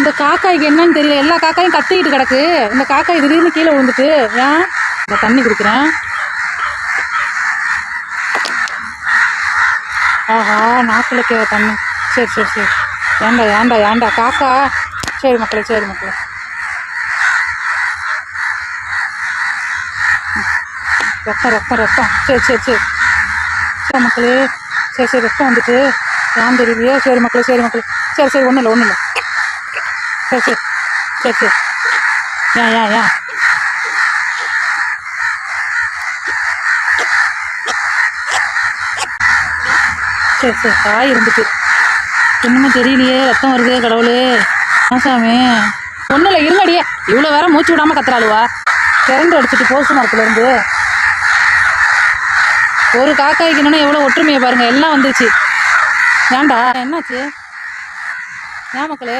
இந்த காக்காய்க்கு என்னன்னு தெரியல. எல்லா காக்காயும் கத்திக்கிட்டு கிடக்கு. இந்த காக்காய் திடீர்னு கீழே விழுந்துட்டு ஏன்? இந்த தண்ணி குடிக்கிறேன். ஆஹா நாக்கில் கே தண்ணி. சரி சரி சரி. ஏண்டா ஏண்டா ஏண்டா காக்கா? சரி மக்களே சரி மக்களே. ரத்தம் ரத்தம் ரத்தம். சரி சரி சரி. சரி மக்களே சரி சரி ரத்தம் வந்துட்டு. ஏன் தெரியலையே? சரி மக்களே சரி மக்களே. சரி சரி ஒன்றும் இல்லை ஒன்றும் இல்லை. சரி சரி சரி சரி யா யா யா சரி சரி. காய் இருந்துச்சு இன்னுமே தெரியலையே. ரத்தம் வருதே கடவுளே. ஆசாமி ஒன்றும் இல்லை இருங்கடியே. இவ்வளோ வேற மூச்சு விடாமல் கத்துறாளுவா. கரண்ட் அடிச்சிட்டு போசு மரத்துலேருந்து ஒரு காக்காய்க்கு எவ்வளோ ஒற்றுமையை பாருங்கள் எல்லாம் வந்துருச்சு ஏன்டா? என்னாச்சு? ஏன் மக்களே?